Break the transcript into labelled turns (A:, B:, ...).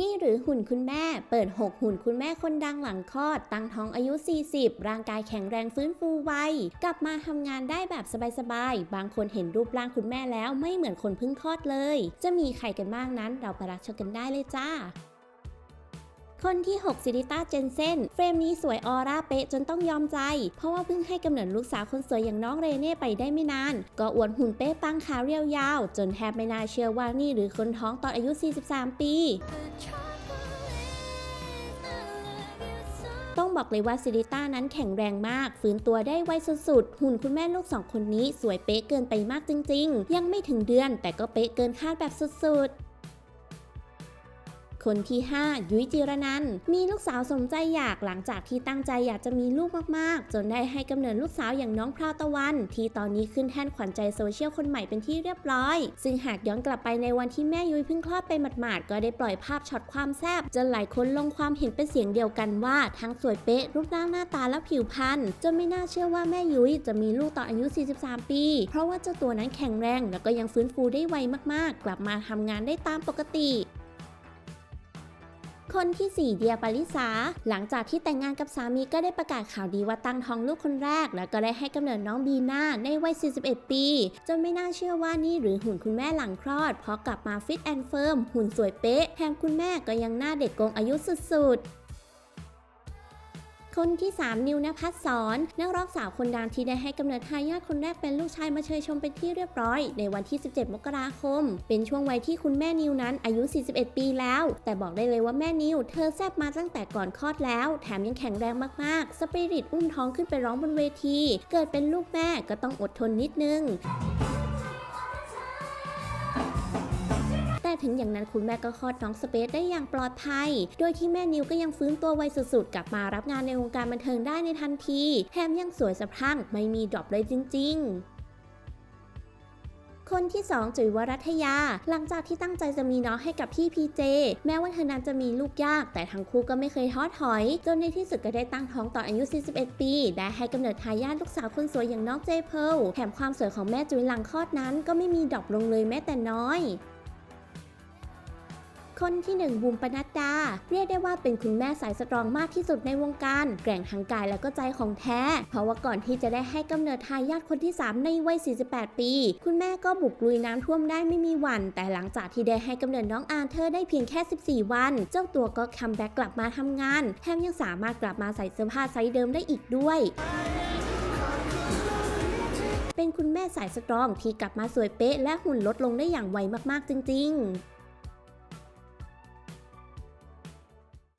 A: นี่หรือหุ่นคุณแม่ เปิด 6 หุ่นคุณแม่คนดังหลังคลอด ตั้งท้องอายุ 40 ร่างกายแข็งแรงฟื้นฟูไว กลับมาทำงานได้แบบสบายๆ บางคนเห็นรูปร่างคุณแม่แล้วไม่เหมือนคนเพิ่งคลอดเลย จะมีใครกันบ้างนั้นเราไปรักชมกันได้เลยจ้า คนที่ 6 ซิริต้าเจนเซนเฟรมนี้สวยออร่าเป๊ะจนต้องยอมใจ เพราะว่าเพิ่งให้กำเนิดลูกสาวคนสวยอย่างน้องเรเน่ไปได้ไม่นาน ก็อวดหุ่นเป๊ะปังขาเรียวยาว จนแทบไม่น่าเชื่อว่านี่หรือคนท้องตอนอายุ 43 ปีต้องบอกเลยว่าซิริต้านั้นแข็งแรงมาก ฟื้นตัวได้ไวสุดๆ หุ่นคุณแม่ลูกสองคนนี้สวยเป๊ะเกินไปมากจริง ๆ ยังไม่ถึงเดือนแต่ก็เป๊ะเกินคาดแบบสุดๆ คนที่ 5 ยุ้ยจิรนัน มีลูกสาวสมใจอยากหลังจากที่ตั้งใจอยากจะมีลูกมากๆ จนได้ให้กำเนิดลูกสาวอย่างน้องพราวตะวัน ที่ตอนนี้ขึ้นแท่นขวัญใจโซเชียลคนใหม่เป็นที่เรียบร้อย ซึ่งหากย้อนกลับไปในวันที่แม่ยุ้ยเพิ่งคลอดไปหมาดๆก็ได้ปล่อยภาพช็อตความแซ่บจนหลายคนลงความเห็นเป็นเสียงเดียวกันว่า ทั้งสวยเป๊ะรูปร่างหน้าตาและผิวพรรณจนไม่น่าเชื่อว่าแม่ยุ้ยจะมีลูกตอนอายุ 43 ปี เพราะว่าเจ้าตัวนั้นแข็งแรง แล้วก็ยังฟื้นฟูได้ไวมากๆ กลับมาทำงานได้ตามปกติ คนที่ 4 เดียปาริสา หลังจากที่แต่งงานกับสามีก็ได้ประกาศข่าวดีว่าตั้งท้องลูกคนแรก แล้วก็ได้ให้กำเนิดน้องบีน่าในวัย 41 ปี จนไม่น่าเชื่อว่านี่หรือหุ่นคุณแม่หลังคลอด เพราะกลับมาฟิตแอนด์เฟิร์มหุ่นสวยเป๊ะแถมคุณแม่ก็ยังหน้าเด็กโกงอายุสุดๆ คนที่3นิวนภัสสอนนักร้องสาวคนดังที่ได้ให้กำเนิดทายาทคนแรกเป็นลูกชายมาเชยชมเป็นที่เรียบร้อย ในวันที่ 17 มกราคม เป็นช่วงวัยที่คุณแม่นิวนั้นอายุ 41 ปีแล้ว แต่บอกได้เลยว่าแม่นิว เธอแซบมาตั้งแต่ก่อนคลอดแล้ว แถมยังแข็งแรงมากๆ สปิริตอุ้มท้องขึ้นไปร้องบนเวที เกิดเป็นลูกแม่ก็ต้องอดทนนิดนึง ถึงอย่างนั้นคุณแม่ก็คลอดน้องสเปซได้อย่างปลอดภัย โดยที่แม่นิวก็ยังฟื้นตัวไวสุดๆ กลับมารับงานในวงการบันเทิงได้ในทันที แถมยังสวยสะพรั่งไม่มีดรอปเลยจริง ๆคนที่ 2 จุ๋ยวรัตยา หลังจากที่ตั้งใจจะมีน้องให้กับพี่พีเจ แม้ว่าเธอนั้นจะมีลูกยาก แต่ทั้งคู่ก็ไม่เคยท้อถอย จนในที่สุดก็ได้ตั้งท้องตอนอายุ 41 ปี ได้ให้กำเนิดทายาทลูกสาวคนสวยอย่างน้องเจเพลแถมความสวยของแม่จุ๋ยหลังคลอดนั้นก็ไม่มีดรอปลงเลยแม้แต่น้อย คนที่หนึ่งบูมปนัดดา เรียกได้ว่าเป็นคุณแม่สายสตรองมากที่สุดในวงการแกร่งทางกายแล้วก็ใจของแท้ เพราะว่าก่อนที่จะได้ให้กำเนิดทายาทคนที่ 3 ในวัย 48 ปี คุณแม่ก็บุกลุยน้ำท่วมได้ไม่มีวัน แต่หลังจากที่ได้ให้กำเนิดน้องอาร์เธอร์ได้เพียงแค่ 14 วัน เจ้าตัวก็คัมแบ็กกลับมาทำงาน แถมยังสามารถกลับมาใส่เสื้อผ้าไซส์เดิมได้อีกด้วยเป็นคุณแม่สายสตรองที่กลับมาสวยเป๊ะและหุ่นลดลงได้อย่างไวมากๆจริง ๆ